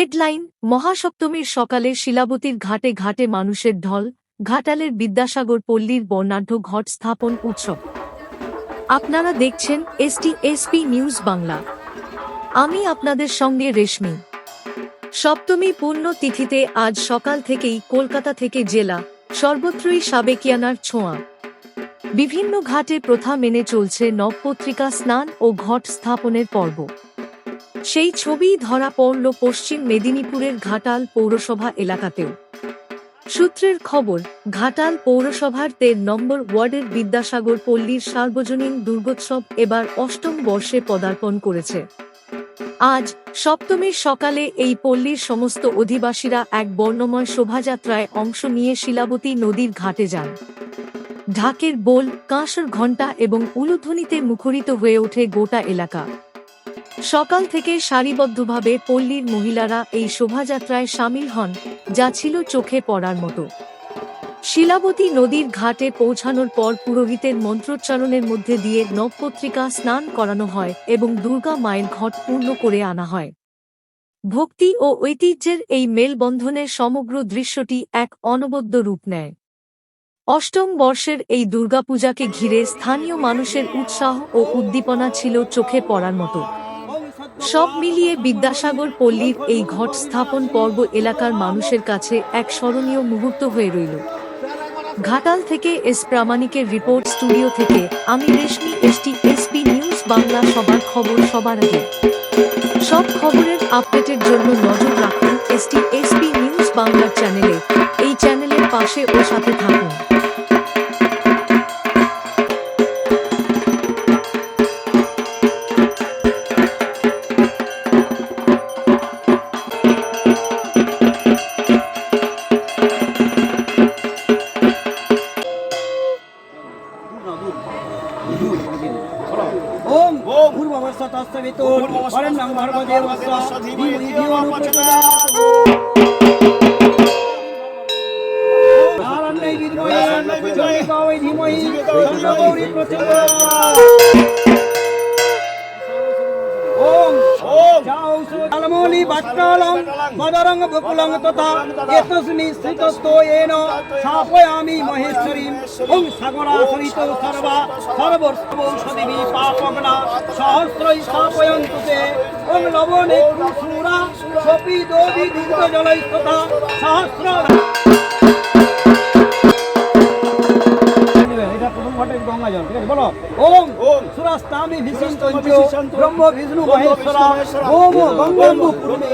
Headline মহাসপ্তমীর সকালে শিলাবতীর ঘাটে ঘাটে মানুষের ঢল, ঘাটালের বিদ্যাসাগর পল্লীর বর্ণাঢ্য ঘট স্থাপন উৎসব। আপনারা দেখছেন এসটি, এসপি নিউজ বাংলা। আমি আপনাদের সঙ্গে রেশমি। সপ্তমী পূর্ণ তিথিতে আজ সকাল থেকেই কলকাতা থেকে জেলা, সর্বত্রই সাবেকিয়ানার ছোঁয়া। বিভিন্ন ঘাটে প্রথা মেনে চলছে নবপত্রিকা স্নান ও ঘট স্থাপনের পর্ব। সেই ছবি ধরা পড়ল পশ্চিম মেদিনীপুরের ঘাটাল পৌরসভা এলাকাতেও। সূত্রের খবর, ঘাটাল পৌরসভার তের নম্বর ওয়ার্ডের বিদ্যাসাগর পল্লীর সার্বজনীন দুর্গোৎসব এবার অষ্টম বর্ষে পদার্পণ করেছে। আজ, সপ্তমীর সকালে এই পল্লীর সমস্ত অধিবাসীরা এক বর্ণময় শোভাযাত্রায় অংশ নিয়ে শিলাবতী নদীর ঘাটে যান। ঢাকের বোল, কাঁসর ঘণ্টা এবং উলুধ্বনিতে মুখরিত হয়ে ওঠে গোটা এলাকা। সকাল থেকে সারিবদ্ধভাবে পল্লীর মহিলারা এই শোভাযাত্রায় সামিল হন, যা ছিল চোখে পড়ার মতো। শিলাবতী নদীর ঘাটে পৌঁছানোর পর পুরোহিতের মন্ত্রোচ্চারণের মধ্যে দিয়ে নবপত্রিকা স্নান করানো হয় এবং দুর্গা মায়ের ঘট পূর্ণ করে আনা হয়। ভক্তি ও ঐতিহ্যের এই মেলবন্ধনের সমগ্র দৃশ্যটি এক অনবদ্য রূপ নেয়। অষ্টম বর্ষের এই দুর্গাপূজাকে ঘিরে স্থানীয় মানুষের উৎসাহ ও উদ্দীপনা ছিল চোখে পড়ার মতো। সব মিলিয়ে বিদ্যাসাগর পল্লীর এই ঘট স্থাপন পর্ব এলাকার মানুষের কাছে এক স্মরণীয় মুহূর্ত হয়ে রইল। ঘাটাল থেকে এস প্রামাণিকের রিপোর্ট স্টুডিও থেকে আমি Reshmi, ST, SP news Bangla সবার খবর সবার আগে। সব খবরের আপডেটের জন্য নজর রাখুন এসটি, এসপি নিউজ বাংলার চ্যানেলে। এই চ্যানেলের পাশে ও সাথে থাকুন। ওম পূর্ববর্ষ তস্তবিত অরণ্যং ভর্গদেবস্য ধীমহি জীবনুপ্রচোদয়াৎ নারায়ণে বিদ্মহে জয়িকাওয়ে ধীমহি তন্নগৌরী প্রচোদয়াৎ বাট্টালং মদরং বকুলং তথা এতস্মি স্থিতস্থো येन স্থাপয়ামি মহেশ্বরীম ওং সাগরাসরিত সর্বা সর্বর্ষৌষধিবি পাপগ্না সহস্রৈ স্থাপয়ন্তু তে ওং লবণে সুরা সপি দোবি দুর্গ জলৈ তথা সহস্র সুরাস্তামি ভিষিন্তঞ্চ ব্রহ্ম বিষ্ণু মহেশ্বরা ওম গঙ্গম্বু পূর্ণে